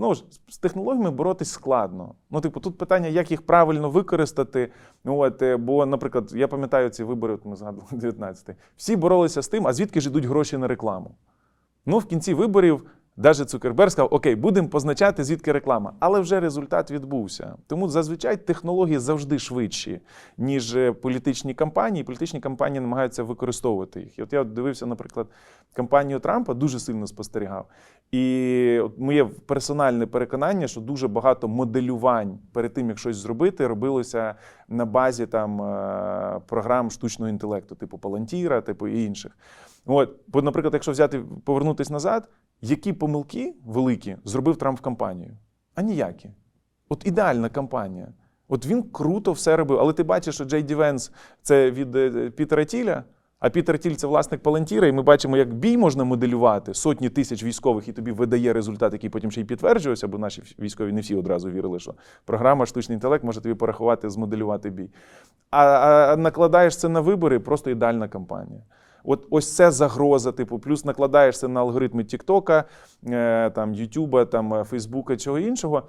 знову ж з технологіями боротись складно. Ну, типу, тут питання, як їх правильно використати. Ну, От, е, бо, наприклад, я пам'ятаю ці вибори, от ми згадували 19-й. Всі боролися з тим, а звідки ж йдуть гроші на рекламу? Ну, в кінці виборів навіть Цукерберг сказав, окей, будемо позначати, звідки реклама. Але вже результат відбувся. Тому зазвичай технології завжди швидші, ніж е, політичні кампанії. Політичні кампанії намагаються використовувати їх. І от я дивився, наприклад, кампанію Трампа, дуже сильно спостерігав. І от моє персональне переконання, що дуже багато моделювань перед тим, як щось зробити, робилося на базі там е, програм штучного інтелекту, типу Палантіра, типу і інших. От, бо, наприклад, якщо взяти повернутись назад, які помилки великі зробив Трамп в кампанію? А ніякі. От ідеальна кампанія. От він круто все робив. Але ти бачиш, що Джей Ді Венс це від е, Пітера Тіля, а Пітер Тіль це власник Палантіра, і ми бачимо, як бій можна моделювати сотні тисяч військових, і тобі видає результат, який потім ще й підтверджувався, бо наші військові не всі одразу вірили, що програма штучний інтелект може тобі порахувати, змоделювати бій. А, а накладаєш це на вибори, просто ідеальна кампанія. От ось це загроза, типу, плюс накладаєш це на алгоритми Тіктока, е, там, Ютуба, там, е, Фейсбука, чого іншого.